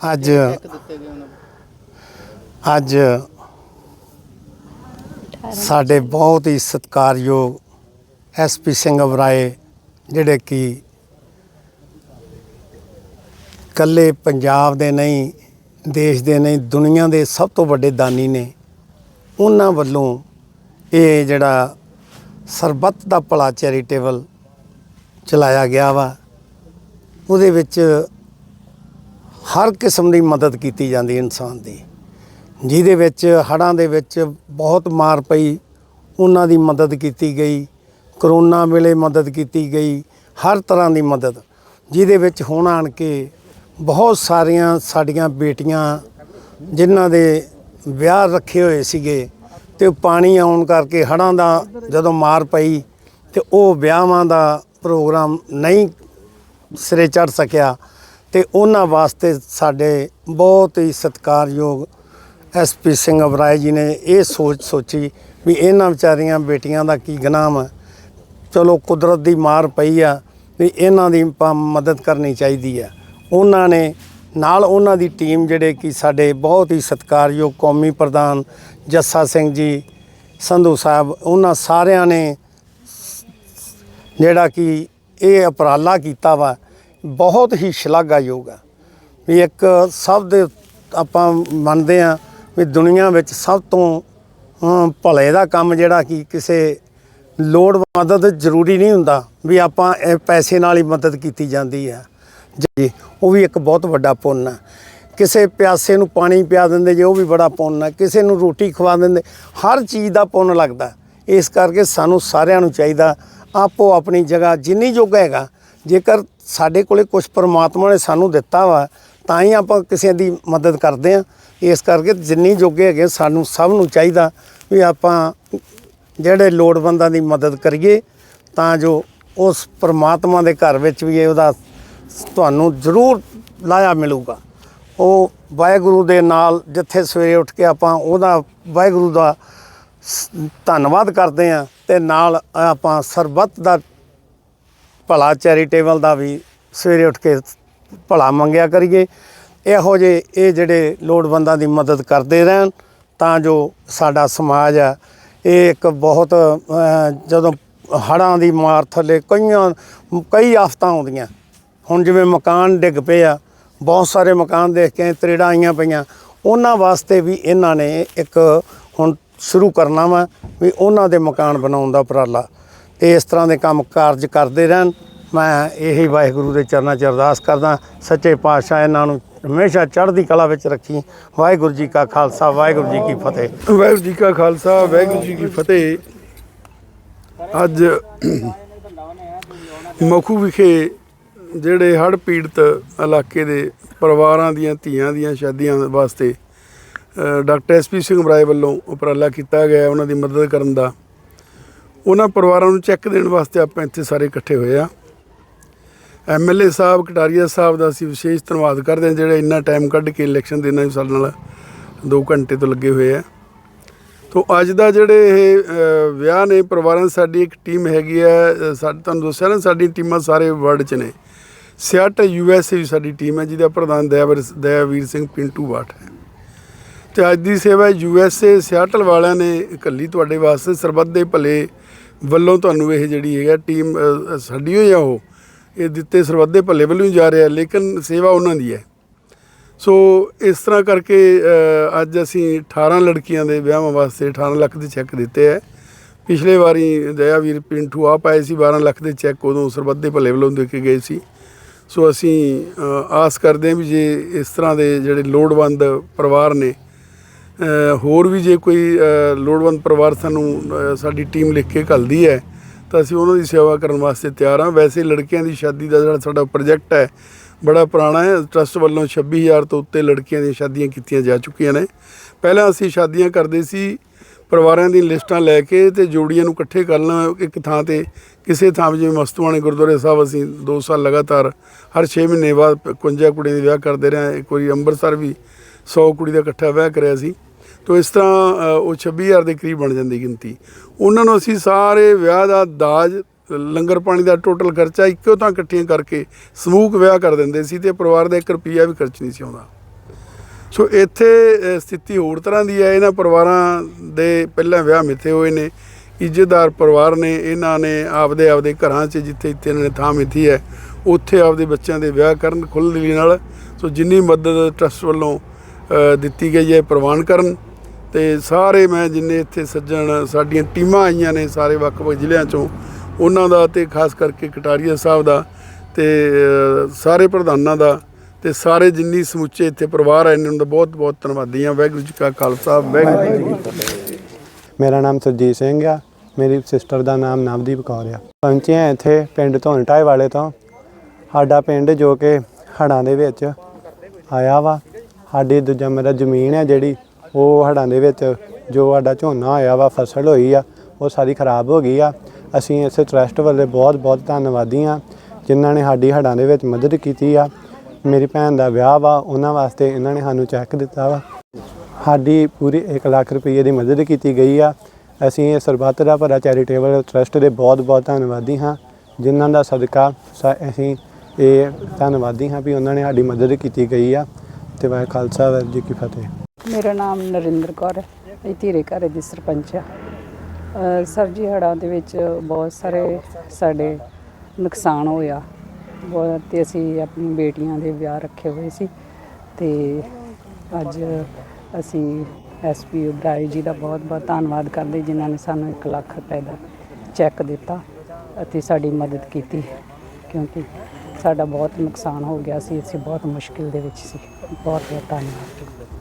ਅੱਜ ਅੱਜ ਸਾਡੇ ਬਹੁਤ ਹੀ ਸਤਿਕਾਰਯੋਗ ਐਸਪੀ ਸਿੰਘ ਅਬਰਾਏ ਜਿਹੜੇ ਕਿ ਕੱਲੇ ਪੰਜਾਬ ਦੇ ਨਹੀਂ, ਦੇਸ਼ ਦੇ ਨਹੀਂ, ਦੁਨੀਆ ਦੇ ਸਭ ਤੋਂ ਵੱਡੇ ਦਾਨੀ ਨੇ। ਉਹਨਾਂ ਵੱਲੋਂ ਇਹ ਜਿਹੜਾ ਸਰਬੱਤ ਦਾ ਭਲਾ ਚੈਰੀਟੇਬਲ ਚਲਾਇਆ ਗਿਆ ਵਾ, ਉਹਦੇ ਵਿੱਚ ਹਰ ਕਿਸਮ ਦੀ ਮਦਦ ਕੀਤੀ ਜਾਂਦੀ ਇਨਸਾਨ ਦੀ। ਜਿਹਦੇ ਵਿੱਚ, ਹੜ੍ਹਾਂ ਦੇ ਵਿੱਚ ਬਹੁਤ ਮਾਰ ਪਈ, ਉਹਨਾਂ ਦੀ ਮਦਦ ਕੀਤੀ ਗਈ, ਕਰੋਨਾ ਵੇਲੇ ਮਦਦ ਕੀਤੀ ਗਈ, ਹਰ ਤਰ੍ਹਾਂ ਦੀ ਮਦਦ। ਜਿਹਦੇ ਵਿੱਚ ਹੁਣ ਆਣ ਕੇ ਬਹੁਤ ਸਾਰੀਆਂ ਸਾਡੀਆਂ ਬੇਟੀਆਂ ਜਿਨ੍ਹਾਂ ਦੇ ਵਿਆਹ ਰੱਖੇ ਹੋਏ ਸੀਗੇ ਤੇ ਪਾਣੀ ਆਉਣ ਕਰਕੇ ਹੜ੍ਹਾਂ ਦਾ ਜਦੋਂ ਮਾਰ ਪਈ ਤੇ ਉਹ ਵਿਆਹਾਂ ਦਾ ਪ੍ਰੋਗਰਾਮ ਨਹੀਂ ਸਿਰੇ ਚੜ ਸਕਿਆ। ਤੇ ਉਹਨਾਂ ਵਾਸਤੇ ਸਾਡੇ ਬਹੁਤ ਹੀ ਸਤਿਕਾਰਯੋਗ ਐਸਪੀ ਸਿੰਘ ਅਬਰਾਏ ਜੀ ਨੇ ਇਹ ਸੋਚ ਸੋਚੀ ਵੀ ਇਹਨਾਂ ਵਿਚਾਰੀਆਂ ਬੇਟੀਆਂ ਦਾ ਕੀ ਗੁਨਾਹ ਹੈ ਚਲੋ ਕੁਦਰਤ ਦੀ ਮਾਰ ਪਈ ਆ ਵੀ ਇਹਨਾਂ ਦੀ ਆਪਾਂ ਮਦਦ ਕਰਨੀ ਚਾਹੀਦੀ ਆ। ਉਹਨਾਂ ਨੇ ਨਾਲ ਉਹਨਾਂ ਦੀ ਟੀਮ ਜਿਹੜੇ ਕਿ ਸਾਡੇ ਬਹੁਤ ਹੀ ਸਤਿਕਾਰਯੋਗ ਕੌਮੀ ਪ੍ਰਧਾਨ ਜੱਸਾ ਸਿੰਘ ਜੀ, ਸੰਧੂ ਸਾਹਿਬ, ਉਹਨਾਂ ਸਾਰਿਆਂ ਨੇ ਜਿਹੜਾ ਕਿ ਇਹ ਉਪਰਾਲਾ ਕੀਤਾ ਵਾ ਬਹੁਤ ਹੀ ਸ਼ਲਾਘਾਯੋਗ ਆ। ਵੀ ਇੱਕ ਸਭ ਦੇ ਆਪਾਂ ਮੰਨਦੇ ਆ ਵੀ ਦੁਨੀਆ ਵਿੱਚ ਸਭ ਤੋਂ ਭਲੇ ਦਾ ਕੰਮ ਜਿਹੜਾ ਕਿ ਕਿਸੇ ਲੋੜ ਮਦਦ ਜ਼ਰੂਰੀ ਨਹੀਂ ਹੁੰਦਾ ਵੀ ਆਪਾਂ ਇਹ ਪੈਸੇ ਨਾਲ ਹੀ ਮਦਦ ਕੀਤੀ ਜਾਂਦੀ ਆ। ਜੀ, ਉਹ ਵੀ ਇੱਕ ਬਹੁਤ ਵੱਡਾ ਪੁੰਨ ਆ। ਕਿਸੇ ਪਿਆਸੇ ਨੂੰ ਪਾਣੀ ਪਿਆ ਦਿੰਦੇ ਜੇ ਉਹ ਵੀ ਬੜਾ ਪੁੰਨ ਆ। ਕਿਸੇ ਨੂੰ ਰੋਟੀ ਖਵਾ ਦਿੰਦੇ, ਹਰ ਚੀਜ਼ ਦਾ ਪੁੰਨ ਲੱਗਦਾ। ਇਸ ਕਰਕੇ ਸਾਨੂੰ ਸਾਰਿਆਂ ਨੂੰ ਚਾਹੀਦਾ ਆਪੋ ਆਪਣੀ ਜਗ੍ਹਾ ਜਿੰਨੀ ਜੋਗਾ ਹੈਗਾ ਜੇਕਰ ਸਾਡੇ ਕੋਲੇ ਕੁਝ ਪਰਮਾਤਮਾ ਨੇ ਸਾਨੂੰ ਦਿੱਤਾ ਵਾ, ਤਾਂ ਹੀ ਆਪਾਂ ਕਿਸੇ ਦੀ ਮਦਦ ਕਰਦੇ ਆ ਇਸ ਕਰਕੇ ਜਿੰਨੀ ਜੋਗੇ ਹੈਗੇ ਸਾਨੂੰ ਸਭ ਨੂੰ ਚਾਹੀਦਾ ਵੀ ਆਪਾਂ ਜਿਹੜੇ ਲੋੜਵੰਦਾਂ ਦੀ ਮਦਦ ਕਰੀਏ, ਤਾਂ ਜੋ ਉਸ ਪਰਮਾਤਮਾ ਦੇ ਘਰ ਵਿੱਚ ਵੀ ਇਹ ਉਹਦਾ ਤੁਹਾਨੂੰ ਜ਼ਰੂਰ ਲਾਇਆ ਮਿਲੂਗਾ। ਉਹ ਵਾਹਿਗੁਰੂ ਦੇ ਨਾਲ ਜਿੱਥੇ ਸਵੇਰੇ ਉੱਠ ਕੇ ਆਪਾਂ ਉਹਦਾ ਵਾਹਿਗੁਰੂ ਦਾ ਧੰਨਵਾਦ ਕਰਦੇ ਆ ਤੇ ਨਾਲ ਆਪਾਂ ਸਰਬੱਤ ਦਾ ਭਲਾ ਚੈਰੀਟੇਬਲ ਦਾ ਵੀ ਸਵੇਰੇ ਉੱਠ ਕੇ ਭਲਾ ਮੰਗਿਆ ਕਰੀਏ। ਇਹੋ ਜੇ ਇਹ ਜਿਹੜੇ ਲੋੜਵੰਦਾਂ ਦੀ ਮਦਦ ਕਰਦੇ ਰਹਿਣ, ਤਾਂ ਜੋ ਸਾਡਾ ਸਮਾਜ ਆ, ਇਹ ਇੱਕ ਬਹੁਤ ਜਦੋਂ ਹੜ੍ਹਾਂ ਦੀ ਮਾਰ ਥੱਲੇ ਕਈਆਂ, ਕਈ ਆਫਤਾਂ ਆਉਂਦੀਆਂ। ਹੁਣ ਜਿਵੇਂ ਮਕਾਨ ਡਿੱਗ ਪਏ ਆ, ਬਹੁਤ ਸਾਰੇ ਮਕਾਨ ਦੇਖ ਕੇ ਤਰੇੜਾਂ ਆਈਆਂ ਪਈਆਂ। ਉਹਨਾਂ ਵਾਸਤੇ ਵੀ ਇਹਨਾਂ ਨੇ ਇੱਕ ਹੁਣ ਸ਼ੁਰੂ ਕਰਨਾ ਵਾ, ਵੀ ਉਹਨਾਂ ਦੇ ਮਕਾਨ ਬਣਾਉਣ ਦਾ ਉਪਰਾਲਾ। ਇਸ ਤਰ੍ਹਾਂ ਦੇ ਕੰਮ ਕਾਰਜ ਕਰਦੇ ਰਹਿਣ। ਮੈਂ ਇਹੀ ਵਾਹਿਗੁਰੂ ਦੇ ਚਰਨਾਂ 'ਚ ਅਰਦਾਸ ਕਰਦਾ ਸੱਚੇ ਪਾਤਸ਼ਾਹ ਇਹਨਾਂ ਨੂੰ ਹਮੇਸ਼ਾ ਚੜ੍ਹਦੀ ਕਲਾ ਵਿੱਚ ਰੱਖੀ। ਵਾਹਿਗੁਰੂ ਜੀ ਕਾ ਖਾਲਸਾ ਵਾਹਿਗੁਰੂ ਜੀ ਕੀ ਫਤਿਹ। ਵਾਹਿਗੁਰੂ ਜੀ ਕਾ ਖਾਲਸਾ ਵਾਹਿਗੁਰੂ ਜੀ ਕੀ ਫਤਿਹ। ਅੱਜ ਮਖੂ ਵਿਖੇ ਜਿਹੜੇ ਹੜ੍ਹ ਪੀੜਤ ਇਲਾਕੇ ਦੇ ਪਰਿਵਾਰਾਂ ਦੀਆਂ ਧੀਆਂ ਦੀਆਂ ਸ਼ਾਦੀਆਂ ਵਾਸਤੇ ਅ, ਡਾਕਟਰ ਐਸਪੀ ਸਿੰਘ ਬਰਾਏ ਵੱਲੋਂ ਉਪਰਾਲਾ ਕੀਤਾ ਗਿਆ। ਉਹਨਾਂ ਦੀ ਮਦਦ ਕਰਨ ਦਾ ਉਹਨਾਂ ਪਰਿਵਾਰਾਂ ਨੂੰ ਚੈੱਕ ਦੇਣ ਵਾਸਤੇ ਆਪਾਂ ਇੱਥੇ ਸਾਰੇ ਇਕੱਠੇ ਹੋਏ ਆ। ਐਮਐਲਏ ਸਾਹਿਬ ਕਟਾਰੀਆ ਸਾਹਿਬ ਦਾ ਅਸੀਂ ਵਿਸ਼ੇਸ਼ ਧੰਨਵਾਦ ਕਰਦੇ ਹਾਂ ਜਿਹੜੇ ਇੰਨਾ ਟਾਈਮ ਕੱਢ ਕੇ ਇਲੈਕਸ਼ਨ ਦੇ ਨਾਲ ਸਾਡੇ ਨਾਲ 2 ਘੰਟੇ ਤੋਂ ਲੱਗੇ ਹੋਏ ਆ। ਤੋ ਅੱਜ ਦਾ ਜਿਹੜੇ ਇਹ ਵਿਆਹ ਨੇ ਪਰਿਵਾਰਾਂ ਸਾਡੀ ਇੱਕ ਟੀਮ ਹੈਗੀ ਹੈ ਅ, ਤੁਹਾਨੂੰ ਦੱਸਿਆ ਨਾ ਸਾਡੀ ਟੀਮਾਂ ਸਾਰੇ ਵਰਲਡ 'ਚ ਨੇ। ਸਿਆਟ ਯੂਐਸਏ ਵੀ ਸਾਡੀ ਟੀਮ ਹੈ ਜਿਹਦਾ ਪ੍ਰਧਾਨ ਦਇਆਵਰ ਦਇਆਵੀਰ ਸਿੰਘ ਪਿੰਟੂ ਬਾਟ ਹੈ। ਤੇ ਅੱਜ ਦੀ ਸੇਵਾ ਯੂ ਐੱਸ ਏ ਸਿਆਟਲ ਵਾਲਿਆਂ ਨੇ ਇਕੱਲੀ ਤੁਹਾਡੇ ਵਾਸਤੇ ਸਰਬੱਤ ਦੇ ਭਲੇ ਵੱਲੋਂ ਤੁਹਾਨੂੰ ਇਹ ਜਿਹੜੀ ਹੈਗਾ ਟੀਮ ਅ, ਸਾਡੀ ਹੋਈ ਆ ਉਹ ਇਹ ਦਿੱਤੇ ਸਰਬੱਤ ਦੇ ਭਲੇ ਵੱਲੋਂ ਹੀ ਜਾ ਰਿਹਾ ਲੇਕਿਨ ਸੇਵਾ ਉਹਨਾਂ ਦੀ ਹੈ। ਸੋ ਇਸ ਤਰ੍ਹਾਂ ਕਰਕੇ ਅੱਜ ਅਸੀਂ 18 ਲੜਕੀਆਂ ਦੇ ਵਿਆਹਾਂ ਵਾਸਤੇ 18 ਲੱਖ ਦੇ ਚੈੱਕ ਦਿੱਤੇ ਹੈ। ਪਿਛਲੇ ਵਾਰੀ ਦਇਆਵੀਰ ਪਿੰਠੂ ਆਪ ਆਏ ਸੀ 12 ਲੱਖ ਦੇ ਚੈੱਕ ਉਦੋਂ ਸਰਬੱਤ ਦੇ ਭਲੇ ਵੱਲੋਂ ਦੇ ਕੇ ਗਏ ਸੀ। ਸੋ ਅਸੀਂ ਆਸ ਕਰਦੇ ਹਾਂ ਵੀ ਜੇ ਇਸ ਤਰ੍ਹਾਂ ਦੇ ਜਿਹੜੇ ਲੋੜਵੰਦ ਪਰਿਵਾਰ ਨੇ ਹੋਰ ਵੀ ਜੇ ਕੋਈ ਲੋੜਵੰਦ ਪਰਿਵਾਰ ਸਾਨੂੰ ਸਾਡੀ ਟੀਮ ਲਿਖ ਕੇ ਘੱਲਦੀ ਹੈ, ਤਾਂ ਅਸੀਂ ਉਹਨਾਂ ਦੀ ਸੇਵਾ ਕਰਨ ਵਾਸਤੇ ਤਿਆਰ ਹਾਂ। ਵੈਸੇ ਲੜਕੀਆਂ ਦੀ ਸ਼ਾਦੀ ਦਾ ਜਿਹੜਾ ਸਾਡਾ ਪ੍ਰੋਜੈਕਟ ਹੈ, ਬੜਾ ਪੁਰਾਣਾ ਹੈ। ਟਰਸਟ ਵੱਲੋਂ 26000 ਤੋਂ ਉੱਤੇ ਲੜਕੀਆਂ ਦੀਆਂ ਸ਼ਾਦੀਆਂ ਕੀਤੀਆਂ ਜਾ ਚੁੱਕੀਆਂ ਨੇ। ਪਹਿਲਾਂ ਅਸੀਂ ਸ਼ਾਦੀਆਂ ਕਰਦੇ ਸੀ, ਪਰਿਵਾਰਾਂ ਦੀਆਂ ਲਿਸਟਾਂ ਲੈ ਕੇ ਤੇ ਜੋੜੀਆਂ ਨੂੰ ਇਕੱਠੇ ਕਰਨਾ ਇੱਕ ਥਾਂ ਤੇ ਕਿਸੇ ਥਾਂ 'ਤੇ ਜਿਵੇਂ ਮਸਤੂਆਣੇ ਗੁਰਦੁਆਰੇ ਸਾਹਿਬ ਅਸੀਂ 2 ਸਾਲ ਲਗਾਤਾਰ ਹਰ 6 ਮਹੀਨੇ ਬਾਅਦ 51 ਕੁੜੀਆਂ ਦੇ ਵਿਆਹ ਕਰਦੇ ਰਹੇ ਇੱਕ ਵਾਰੀ ਅੰਮ੍ਰਿਤਸਰ ਵੀ 100 ਕੁੜੀ ਦਾ ਇਕੱਠਾ ਵਿਆਹ ਕਰਿਆ ਸੀ। ਤੋ ਇਸ ਤਰ੍ਹਾਂ ਅ, ਉਹ 26000 ਦੇ ਕਰੀਬ ਬਣ ਜਾਂਦੀ ਗਿਣਤੀ। ਉਹਨਾਂ ਨੂੰ ਅਸੀਂ ਸਾਰੇ ਵਿਆਹ ਦਾ ਦਾਜ ਲੰਗਰ ਪਾਣੀ ਦਾ ਟੋਟਲ ਖਰਚਾ ਇੱਕੋ ਤਾਂ ਇਕੱਠੀਆਂ ਕਰਕੇ ਸਮੂਹਕ ਵਿਆਹ ਕਰ ਦਿੰਦੇ ਸੀ ਤੇ ਪਰਿਵਾਰ ਦਾ 1 ਰੁਪਿਆ ਵੀ ਖਰਚ ਨਹੀਂ ਸੀ ਆਉਂਦਾ। ਸੋ ਇੱਥੇ ਸਥਿਤੀ ਹੋਰ ਤਰ੍ਹਾਂ ਦੀ ਹੈ। ਇਹਨਾਂ ਪਰਿਵਾਰਾਂ ਦੇ ਪਹਿਲਾਂ ਵਿਆਹ ਮਿੱਥੇ ਹੋਏ ਨੇ। ਇੱਜ਼ਤਦਾਰ ਪਰਿਵਾਰ ਨੇ। ਇਹਨਾਂ ਨੇ ਆਪਦੇ ਆਪਦੇ ਘਰਾਂ 'ਚ ਜਿੱਥੇ ਜਿੱਥੇ ਇਹਨਾਂ ਨੇ ਥਾਂ ਮਿੱਥੀ ਹੈ ਉੱਥੇ ਆਪਦੇ ਬੱਚਿਆਂ ਦੇ ਵਿਆਹ ਕਰਨ ਖੁੱਲ੍ਹ ਦਿਲੀ ਨਾਲ। ਸੋ ਜਿੰਨੀ ਮਦਦ ਟਰਸਟ ਵੱਲੋਂ ਦਿੱਤੀ ਗਈ ਹੈ ਪ੍ਰਵਾਨ ਕਰਨ। ਤੇ ਸਾਰੇ ਮੈਂ ਜਿੰਨੇ ਇੱਥੇ ਸੱਜਣ, ਸਾਡੀਆਂ ਟੀਮਾਂ ਆਈਆਂ ਨੇ ਸਾਰੇ ਵੱਖ-ਵੱਖ ਜ਼ਿਲ੍ਹਿਆਂ ਚੋਂ, ਉਹਨਾਂ ਦਾ ਤੇ ਖਾਸ ਕਰਕੇ ਕਟਾਰੀਆ ਸਾਹਿਬ ਦਾ ਤੇ ਸਾਰੇ ਪ੍ਰਧਾਨਾਂ ਦਾ ਤੇ ਸਾਰੇ ਜਿੰਨੀ ਸਮੁੱਚੇ ਇੱਥੇ ਪਰਿਵਾਰ ਆਏ ਨੇ, ਉਹਨਾਂ ਦਾ ਬਹੁਤ ਬਹੁਤ ਧੰਨਵਾਦੀ ਹਾਂ ਵਾਹਿਗੁਰੂ ਜੀ ਕਾ ਖਾਲਸਾ, ਵਾਹਿਗੁਰੂ ਜੀ ਕੀ ਫਤਿਹ। ਮੇਰਾ ਨਾਮ ਸੁਰਜੀਤ ਸਿੰਘ ਆ, ਮੇਰੀ ਸਿਸਟਰ ਦਾ ਨਾਮ ਨਵਦੀਪ ਕੌਰ ਆ। ਪਹੁੰਚੇ ਹਾਂ ਇੱਥੇ ਪਿੰਡ ਧੌਣਟਾਏ ਵਾਲੇ ਤੋਂ। ਸਾਡਾ ਪਿੰਡ ਜੋ ਕਿ ਹੜ੍ਹਾਂ ਦੇ ਵਿੱਚ ਆਇਆ ਵਾ, ਸਾਡੀ ਦੂਜਾ ਮੇਰਾ ਜ਼ਮੀਨ ਹੈ ਜਿਹੜੀ ਉਹ ਹੜਾਂ ਦੇ ਵਿੱਚ ਜੋ ਸਾਡਾ ਝੋਨਾ ਹੋਇਆ ਵਾ, ਫਸਲ ਹੋਈ ਆ, ਉਹ ਸਾਰੀ ਖਰਾਬ ਹੋ ਗਈ ਆ। ਅਸੀਂ ਇਸ ਟਰਸਟ ਵੱਲੇ ਬਹੁਤ ਬਹੁਤ ਧੰਨਵਾਦੀ ਆ, ਜਿਨ੍ਹਾਂ ਨੇ ਸਾਡੀ ਹੜ੍ਹਾਂ ਦੇ ਵਿੱਚ ਮਦਦ ਕੀਤੀ ਆ। ਮੇਰੀ ਭੈਣ ਦਾ ਵਿਆਹ ਵਾ, ਉਹਨਾਂ ਵਾਸਤੇ ਇਹਨਾਂ ਨੇ ਸਾਨੂੰ ਚੈੱਕ ਦਿੱਤਾ ਵਾ। ਸਾਡੀ ਪੂਰੀ 1 ਲੱਖ ਰੁਪਏ ਦੀ ਮਦਦ ਕੀਤੀ ਗਈ ਆ। ਅਸੀਂ ਇਹ ਸਰਬੱਤ ਦਾ ਭਲਾ ਚੈਰੀਟੇਬਲ ਟਰਸਟ ਦੇ ਬਹੁਤ ਬਹੁਤ ਧੰਨਵਾਦੀ ਹਾਂ, ਜਿਨ੍ਹਾਂ ਦਾ ਸਦਕਾ ਅਸੀਂ ਇਹ ਧੰਨਵਾਦੀ ਹਾਂ ਵੀ ਉਹਨਾਂ ਨੇ ਸਾਡੀ ਮਦਦ ਕੀਤੀ ਗਈ ਆ। ਤੇ ਵਾਹਿਗੁਰੂ ਖਾਲਸਾ, ਵਾਹਿਗੁਰੂ ਜੀ ਕੀ ਫਤਿਹ। ਮੇਰਾ ਨਾਮ ਨਰਿੰਦਰ ਕੌਰ ਹੈ। ਇਹ ਧੀਰੇ ਘਰ ਦੀ ਸਰਪੰਚ ਆ ਅ, ਸਰ ਜੀ ਹੜ੍ਹਾਂ ਦੇ ਵਿੱਚ ਬਹੁਤ ਸਾਰੇ ਸਾਡੇ ਨੁਕਸਾਨ ਹੋਇਆ। ਬਹੁਤ ਤੇ ਅਸੀਂ ਆਪਣੀ ਬੇਟੀਆਂ ਦੇ ਵਿਆਹ ਰੱਖੇ ਹੋਏ ਸੀ ਤੇ ਅੱਜ ਅਸੀਂ ਐਸਪੀ ਉਬਰਾਏ ਜੀ ਦਾ ਬਹੁਤ ਬਹੁਤ ਧੰਨਵਾਦ ਕਰਦੇ ਜਿਨ੍ਹਾਂ ਨੇ ਸਾਨੂੰ 1 ਲੱਖ ਰੁਪਏ ਦਾ ਚੈੱਕ ਦਿੱਤਾ ਅਤੇ ਸਾਡੀ ਮਦਦ ਕੀਤੀ ਕਿਉਂਕਿ ਸਾਡਾ ਬਹੁਤ ਨੁਕਸਾਨ ਹੋ ਗਿਆ ਸੀ। ਅਸੀਂ ਬਹੁਤ ਮੁਸ਼ਕਿਲ ਦੇ ਵਿੱਚ ਸੀ। ਬਹੁਤ ਬਹੁਤ ਧੰਨਵਾਦ।